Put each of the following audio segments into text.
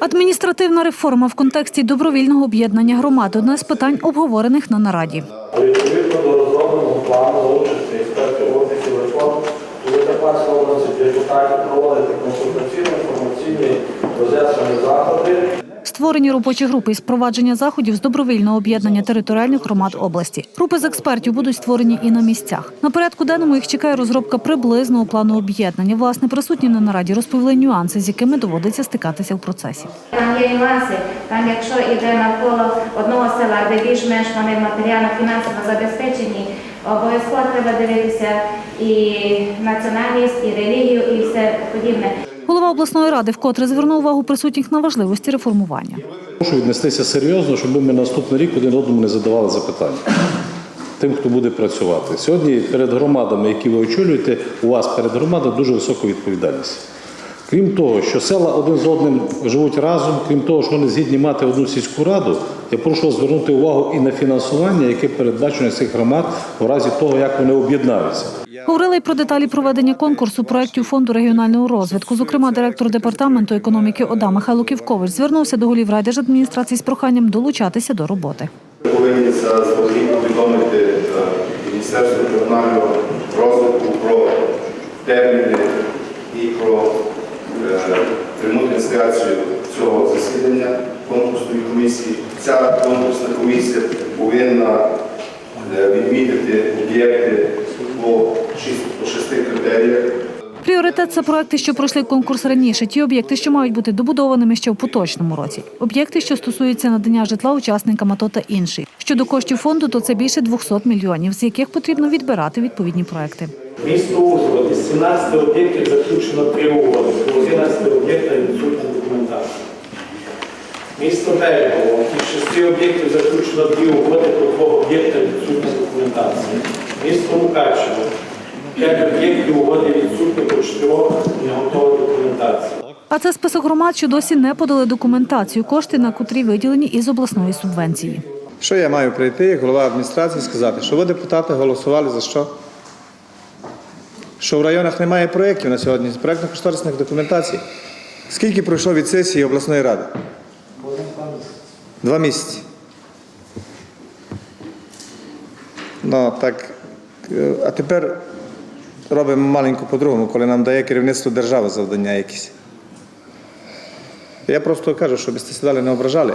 Адміністративна реформа в контексті добровільного об'єднання громад одне з питань, обговорених на нараді. Відповідно до розробленого плану за участі експертів офісів реформ, Закарпатській депутатів проводити заходи Створені робочі групи із впровадження заходів з добровільного об'єднання територіальних громад області. Групи з експертів будуть створені і на місцях. На порядку денному їх чекає розробка приблизного плану об'єднання. Власне, присутні на нараді розповіли нюанси, з якими доводиться стикатися в процесі. Там є нюанси. Там, якщо йде навколо одного села, де більш-менш вони матеріально-фінансово забезпечені, обов'язково треба дивитися і національність, і релігію, і все подібне. Голова обласної ради вкотре звернув увагу присутніх на важливості реформування. Прошу віднестися серйозно, щоб ми наступний рік один одному не задавали запитання. Тим, хто буде працювати. Сьогодні перед громадами, які ви очолюєте, у вас перед громадою дуже висока відповідальність. Крім того, що села один з одним живуть разом, крім того, що вони згідні мати одну сільську раду, я прошу вас звернути увагу і на фінансування, яке передбачено цих громад у разі того, як вони об'єднаються. Говорили й про деталі проведення конкурсу проєктів фонду регіонального розвитку. Зокрема, директор департаменту економіки ОДА Михайло Ківкович звернувся до голів райдержадміністрації з проханням долучатися до роботи. Ми повинні повідомити е, Міністерство регіонального розвитку про терміни і про пряму трансляцію цього засідання конкурсної комісії. Ця конкурсна комісія повинна е, відмітити об'єкти по шести критеріях. Пріоритет це проекти, що пройшли конкурс раніше. Ті об'єкти, що мають бути добудованими ще в поточному році. Об'єкти, що стосуються надання житла учасникам АТО та інші. Щодо коштів фонду, то це більше 200 мільйонів, з яких потрібно відбирати відповідні проекти. Місто Ужгород із 17 об'єктів заключено три угоди, по 11 об'єктах відсутня документація. Місто Берегово із шести об'єктів заключено дві угоди, по двох об'єктах відсутня документація. Місто Мукачево п'ять об'єктів угоди відсутні, по чотирьох не готова документація. А це список громад, що досі не подали документацію, кошти на котрі виділені із обласної субвенції. Що я маю прийти, як голова адміністрації, сказати, що ви депутати голосували за що? Що в районах немає проєктів на сьогодні, проєктно-кошторисних документацій. Скільки пройшло від сесії обласної ради? Два місяці. Ну, так, е, а тепер робимо маленько по-другому, коли нам дає керівництво держави завдання якісь. Я просто кажу, щоб сідали не ображали.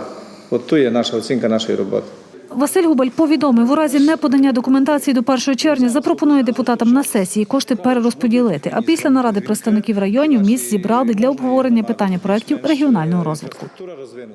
От тут є наша оцінка нашої роботи. Василь Губаль повідомив, у разі неподання документації до 1 червня запропонує депутатам на сесії кошти перерозподілити. А після наради представників районів міст зібрали для обговорення питання проєктів регіонального розвитку.